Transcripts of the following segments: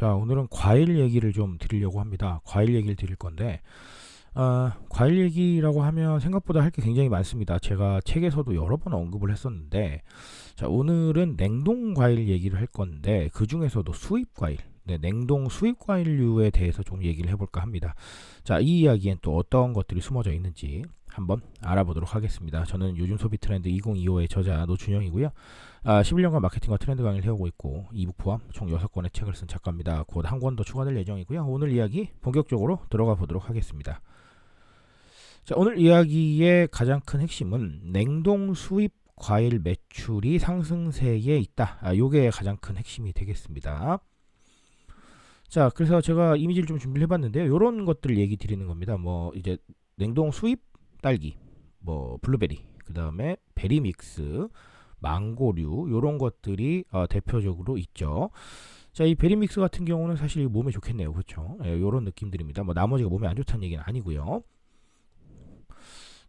자, 오늘은 과일 얘기를 좀 드리려고 합니다. 과일 얘기를 드릴 건데, 아, 과일 얘기라고 하면 생각보다 할 게 굉장히 많습니다. 제가 책에서도 여러 번 언급을 했었는데, 자, 오늘은 냉동 과일 얘기를 할 건데, 그 중에서도 수입 과일, 네, 냉동 수입 과일류에 대해서 좀 얘기를 해볼까 합니다. 자, 이 이야기엔 또 어떤 것들이 숨어져 있는지 한번 알아보도록 하겠습니다. 저는 요즘 소비 트렌드 2025의 저자 노준영이고요. 아, 11년간 마케팅과 트렌드 강의를 해오고 있고 이북 포함 총 6권의 책을 쓴 작가입니다. 곧 한 권 더 추가될 예정이고요. 오늘 이야기 본격적으로 들어가 보도록 하겠습니다. 자, 오늘 이야기의 가장 큰 핵심은 냉동 수입 과일 매출이 상승세에 있다. 아, 요게 가장 큰 핵심이 되겠습니다. 자, 그래서 제가 이미지를 좀 준비를 해봤는데요. 요런 것들 얘기 드리는 겁니다. 뭐 이제 냉동 수입 딸기, 뭐 블루베리, 그 다음에 베리 믹스, 망고류 요런 것들이 어, 대표적으로 있죠. 자, 이 베리 믹스 같은 경우는 사실 몸에 좋겠네요. 그렇죠? 예, 요런 느낌들입니다. 뭐 나머지가 몸에 안 좋다는 얘기는 아니고요.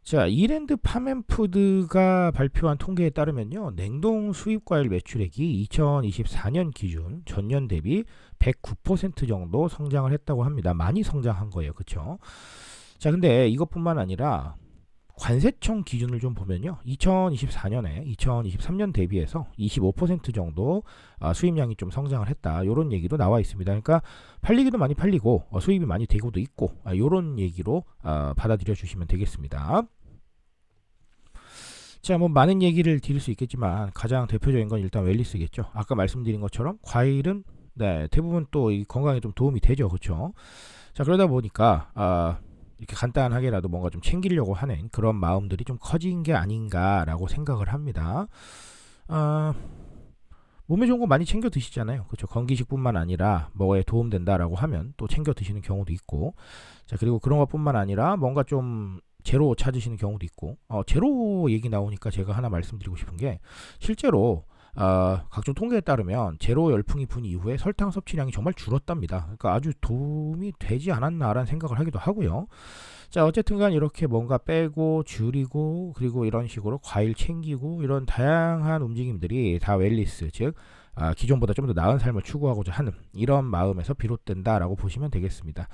자, 이랜드 파멘푸드가 발표한 통계에 따르면요. 냉동 수입 과일 매출액이 2024년 기준 전년 대비 109% 정도 성장을 했다고 합니다. 많이 성장한 거예요. 그렇죠? 자, 근데 이것뿐만 아니라 관세청 기준을 좀 보면요. 2024년에 2023년 대비해서 25% 정도 아, 수입량이 좀 성장을 했다. 이런 얘기도 나와 있습니다. 그러니까 팔리기도 많이 팔리고 어, 수입이 많이 되고도 있고 이런 아, 얘기로 아, 받아들여 주시면 되겠습니다. 자, 뭐 많은 얘기를 드릴 수 있겠지만 가장 대표적인 건 일단 웰리스겠죠. 아까 말씀드린 것처럼 과일은 네, 대부분 또 건강에 좀 도움이 되죠. 그렇죠? 자, 그러다 보니까 아 이렇게 간단하게라도 뭔가 좀 챙기려고 하는 그런 마음들이 좀 커진 게 아닌가라고 생각을 합니다. 아, 몸에 좋은 거 많이 챙겨 드시잖아요. 그렇죠. 건기식뿐만 아니라 뭐에 도움된다라고 하면 또 챙겨 드시는 경우도 있고, 자 그리고 그런 것뿐만 아니라 뭔가 좀 제로 찾으시는 경우도 있고, 어, 제로 얘기 나오니까 제가 하나 말씀드리고 싶은 게 실제로 어, 각종 통계에 따르면 제로 열풍이 분 이후에 설탕 섭취량이 정말 줄었답니다. 그러니까 아주 도움이 되지 않았나라는 생각을 하기도 하고요. 자, 어쨌든간 이렇게 뭔가 빼고 줄이고 그리고 이런 식으로 과일 챙기고 이런 다양한 움직임들이 다 웰리스 즉 아, 기존보다 좀 더 나은 삶을 추구하고자 하는 이런 마음에서 비롯된다라고 보시면 되겠습니다.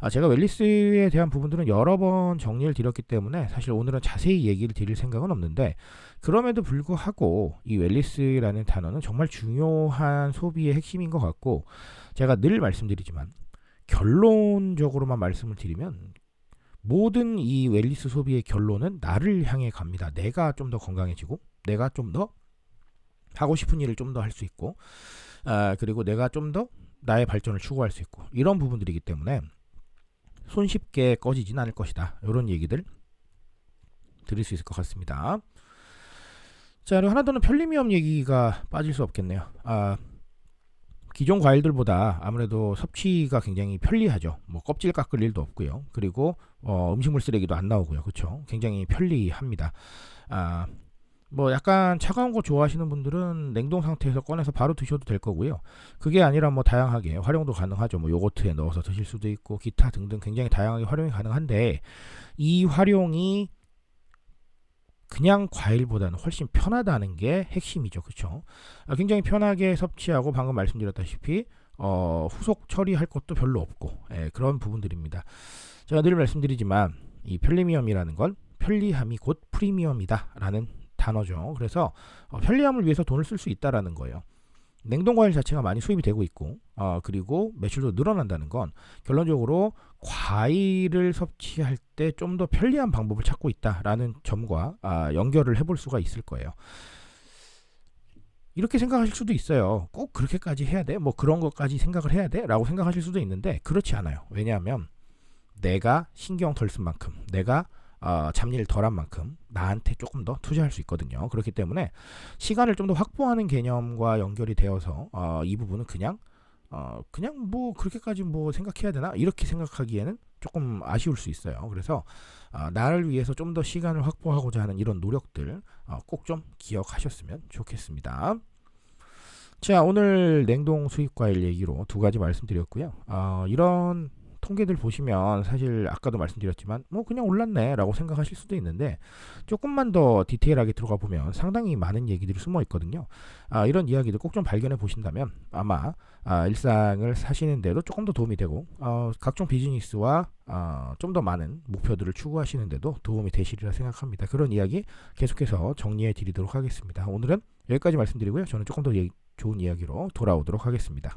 아, 제가 웰리스에 대한 부분들은 여러 번 정리를 드렸기 때문에 사실 오늘은 자세히 얘기를 드릴 생각은 없는데 그럼에도 불구하고 이 웰리스라는 단어는 정말 중요한 소비의 핵심인 것 같고 제가 늘 말씀드리지만 결론적으로만 말씀을 드리면 모든 이 웰리스 소비의 결론은 나를 향해 갑니다. 내가 좀 더 건강해지고 내가 좀 더 하고 싶은 일을 좀 더 할 수 있고 아, 그리고 내가 좀 더 나의 발전을 추구할 수 있고 이런 부분들이기 때문에 손쉽게 꺼지진 않을 것이다. 이런 얘기들 드릴 수 있을 것 같습니다. 자, 그리고 하나 더는 편리미엄 얘기가 빠질 수 없겠네요. 아, 기존 과일들보다 아무래도 섭취가 굉장히 편리하죠. 뭐 껍질 깎을 일도 없고요. 그리고 어, 음식물 쓰레기도 안 나오고요. 그렇죠? 굉장히 편리합니다. 아, 뭐 약간 차가운 거 좋아하시는 분들은 냉동 상태에서 꺼내서 바로 드셔도 될 거고요. 그게 아니라 뭐 다양하게 활용도 가능하죠. 뭐 요거트에 넣어서 드실 수도 있고 기타 등등 굉장히 다양하게 활용이 가능한데 이 활용이 그냥 과일보다는 훨씬 편하다는 게 핵심이죠. 그렇죠? 아, 굉장히 편하게 섭취하고 방금 말씀드렸다시피 어, 후속 처리할 것도 별로 없고 예, 그런 부분들입니다. 제가 늘 말씀드리지만 이 편리미엄이라는 건 편리함이 곧 프리미엄이다라는 단어죠. 그래서 어, 편리함을 위해서 돈을 쓸 수 있다라는 거예요. 냉동 과일 자체가 많이 수입이 되고 있고 어, 그리고 매출도 늘어난다는 건 결론적으로 과일을 섭취할 때 좀 더 편리한 방법을 찾고 있다라는 점과 아, 연결을 해볼 수가 있을 거예요. 이렇게 생각하실 수도 있어요. 꼭 그렇게까지 해야 돼? 뭐 그런 것까지 생각을 해야 돼? 라고 생각하실 수도 있는데 그렇지 않아요. 왜냐하면 내가 신경 덜 쓴 만큼 내가 어, 잡일 덜한 만큼 나한테 조금 더 투자할 수 있거든요. 그렇기 때문에 시간을 좀 더 확보하는 개념과 연결이 되어서 어, 이 부분은 그냥 어, 그냥 뭐 그렇게까지 뭐 생각해야 되나 이렇게 생각하기에는 조금 아쉬울 수 있어요. 그래서 어, 나를 위해서 좀 더 시간을 확보하고자 하는 이런 노력들 어, 꼭좀 기억하셨으면 좋겠습니다. 자 오늘 냉동 수입 과일 얘기로 두 가지 말씀드렸고요. 어, 이런 통계들 보시면 사실 아까도 말씀드렸지만 뭐 그냥 올랐네라고 생각하실 수도 있는데 조금만 더 디테일하게 들어가 보면 상당히 많은 얘기들이 숨어 있거든요. 아, 이런 이야기들 꼭 좀 발견해 보신다면 아마 아, 일상을 사시는데도 조금 더 도움이 되고 어, 각종 비즈니스와 어, 좀 더 많은 목표들을 추구하시는데도 도움이 되시리라 생각합니다. 그런 이야기 계속해서 정리해 드리도록 하겠습니다. 오늘은 여기까지 말씀드리고요. 저는 조금 더 얘기- 좋은 이야기로 돌아오도록 하겠습니다.